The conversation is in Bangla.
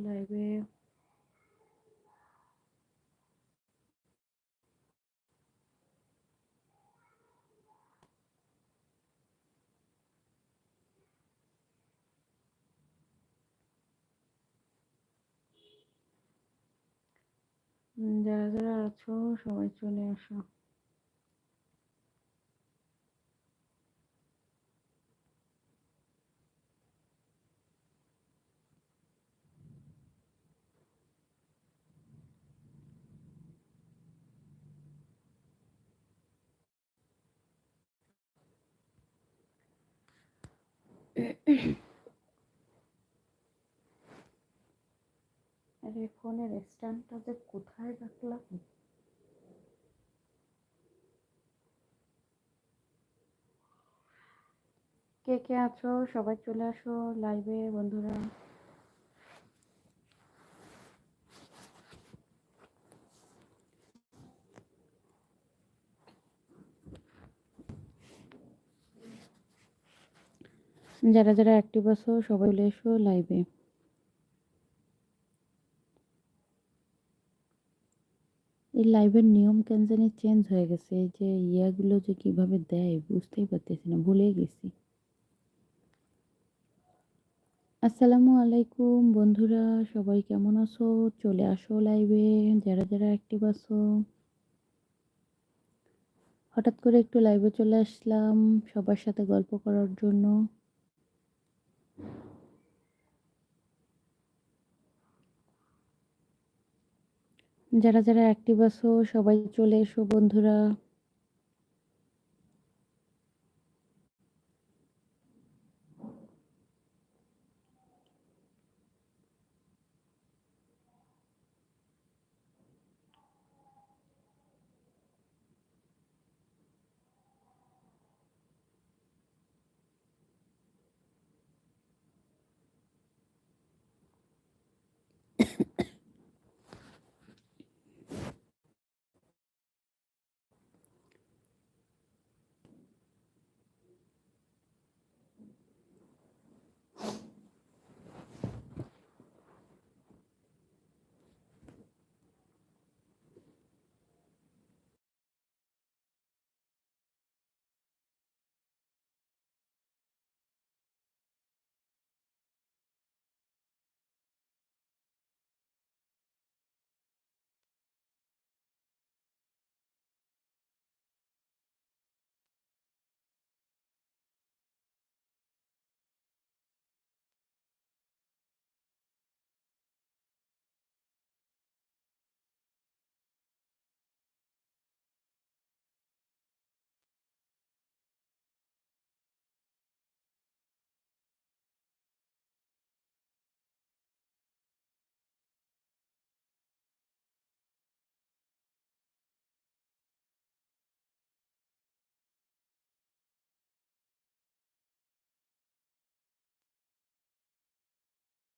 লাইভে যারা যারা আছো সবাই চলে আসো। আরে ফোনের স্ট্যান্ডটা যে কোথায় রাখলাম? কে কে আছো? সবাই চলে আসো লাইভে বন্ধুরা। যারা যারা অ্যাক্টিভ আছো, সবাই চলে এসো লাইভে এই লাইভের নিয়ম কেন জানি চেঞ্জ হয়ে গেছে, যে ইয়াগুলো যে কীভাবে দেয় বুঝতেই পারতেছি না ভুলে গেছি। আসসালামু আলাইকুম বন্ধুরা, সবাই কেমন আছো? চলে আসো লাইভে যারা যারা অ্যাক্টিভ আছো। হঠাৎ করে একটু লাইভে চলে আসলাম, সবার সাথে গল্প করার জন্য। যারা যারা অ্যাক্টিভ আছো সবাই চলে এসো বন্ধুরা।